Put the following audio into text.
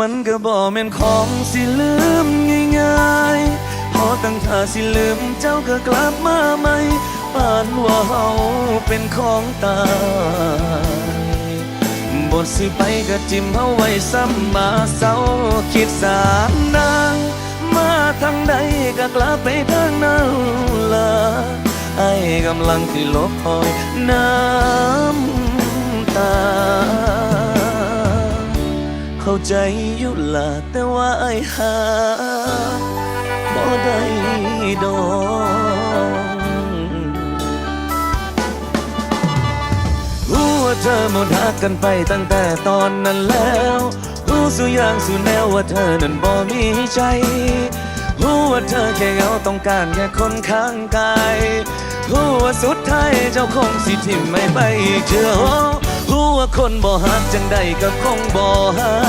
มันก็บ่แม่นของสิลืมง่ายๆ พอตั้งท่าสิลืมเจ้าก็กลับมาใหม่ปานว่าเฮาเป็นของตายบทสิไปก็จิ้มเฮาไว้ซ้ำมาเศร้าคิดสามนางมาทางใดก็กลับไปทางนั้นละไอ้กำลังที่ลบคอยน้ำ เข้าใจอยู่ละแต่ว่าไอ้หาบ่ได้ดอกรู้ว่าเธอหมดหักกันไปตั้งแต่ตอนนั้นแล้ว รู้สุอย่างสุแนวว่าเธอนั้นบ่มีใจรู้ว่าเธอแค่เหงาต้องการแค่คนข้างกายรู้ว่าสุดท้ายเจ้าคงสิทิมไม่ไปอีกเชื่อรู้ว่าคนบ่หักจังใดก็คงบ่หัก